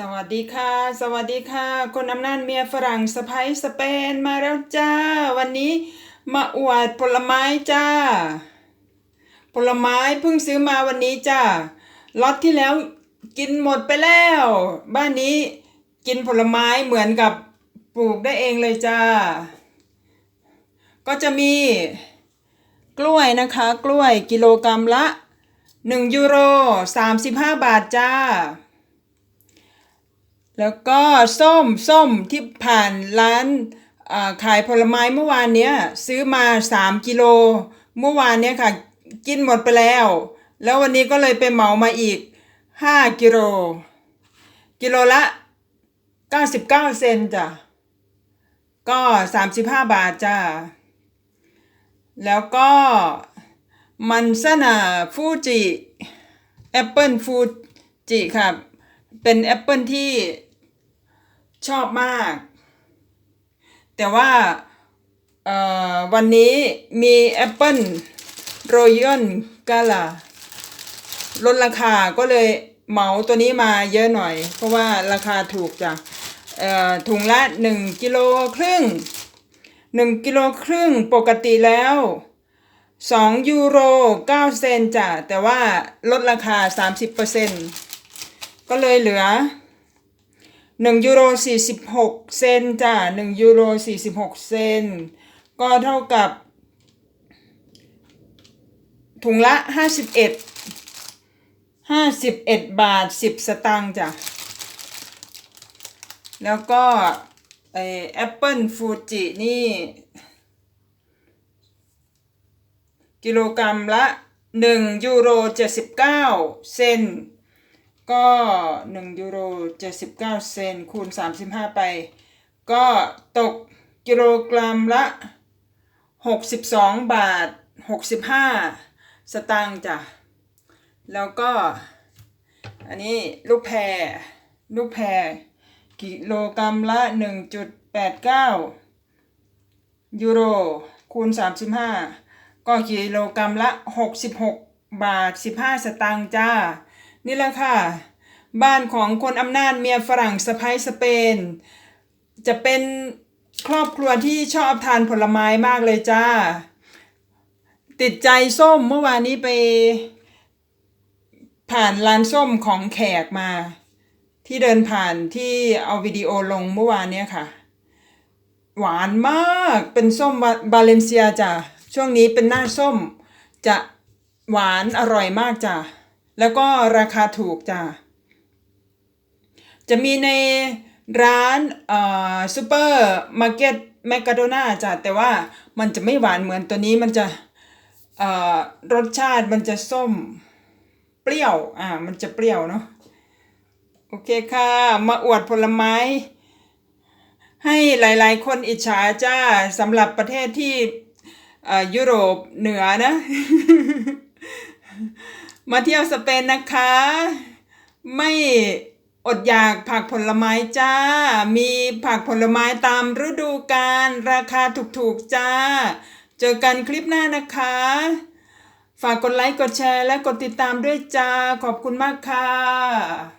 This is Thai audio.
สวัสดีค่ะ สวัสดีค่ะ คนอำนาจเมียฝรั่งสะพ้ยสเปนมาแล้วจ้า วันนี้มาอวดผลไม้จ้า ผลไม้เพิ่งซื้อมาวันนี้จ้าล็อตที่แล้วกินหมดไปแล้ว บ้านนี้กินผลไม้เหมือนกับปลูกได้เองเลยจ้า ก็จะมีกล้วยนะคะ กล้วยกิโลกรัมละ 1 ยูโร 35 บาทจ้า แล้วก็ส้มส้มที่ผ่านร้านขายผลไม้เมื่อวานเนี้ยซื้อมา 3 กิโล เมื่อวานเนี้ยค่ะ กินหมดไปแล้ว แล้ววันนี้ก็เลยไปเหมามาอีก 5 กิโล กิโลละ 99 เซนจ้ะ ก็ 35 บาทจ้าแล้วก็มันสนาฟูจิแอปเปิลฟูจิครับ เป็นแอปเปิลที่ ชอบมาก แต่ว่าวันนี้มีแอปเปิลรยัลกาลาลดราคาก็เลยเหมาตัวนี้มาเยอะหน่อย เพราะว่าราคาถูกจ้ะถุงละ1กิโลครึ่ง1กิโลครึ่งปกติแล้ว2ยูโร9เซนจ้ะแต่ว่าลดราคา30%ก็เลยเหลือ 1ยูโร46 เซนจ้ะ1ยูโร46 เซน ก็เท่ากับ ถุงละ 51 51 บาท 10 สตางค์จ้ะ แล้วก็ไอแอปเปิลฟูจินี่ กิโลกรัมละ 1 ยูโร 79 เซน ก็1ยูโร79 เซนคูณ 35 ไป ก็ตกกิโลกรัมละ 62 บาท 65 สตางค์จ้ะ แล้วก็ อันนี้ลูกแพรลูกแพรกิโลกรัมละ 1.89 ยูโรคูณ 35 ก็กิโลกรัมละ 66 บาท 15 สตางค์จ้า นี่แหละค่ะ บ้านของคนอำนาจเมียฝรั่งสะพ้ยสเปน จะเป็นครอบครัวที่ชอบทานผลไม้มากเลยจ้า ติดใจส้มเมื่อวานนี้ไป ผ่านร้านส้มของแขกมา ที่เดินผ่านที่เอาวิดีโอลงเมื่อวานเนี้ยค่ะ หวานมากเป็นส้มบาบาเลนเซียจ้ะช่วงนี้เป็นหน้าส้ม จะหวานอร่อยมากจ้ะ แล้วก็ราคาถูกจ้ะจะมีในร้านเอ่อซูเปอร์มาร์เก็ตแมคคาโดนาจ้ะแต่ว่ามันจะไม่หวานเหมือนตัวนี้มันจะเอ่อรสชาติมันจะส้มเปรี้ยว อ่า มันจะเปรี้ยวเนาะ โอเคค่ะ มาอวดผลไม้ ให้หลายๆ คนอิจฉาจ้าสำหรับประเทศที่เอ่อยุโรปเหนือนะ มาเที่ยวสเปนนะคะ ไม่อดอยากผักผลไม้จ้า มีผักผลไม้ตามฤดูกาลราคาถูกๆจ้า เจอกันคลิปหน้านะคะ ฝากกดไลค์กดแชร์และกดติดตามด้วยจ้า ขอบคุณมากค่ะ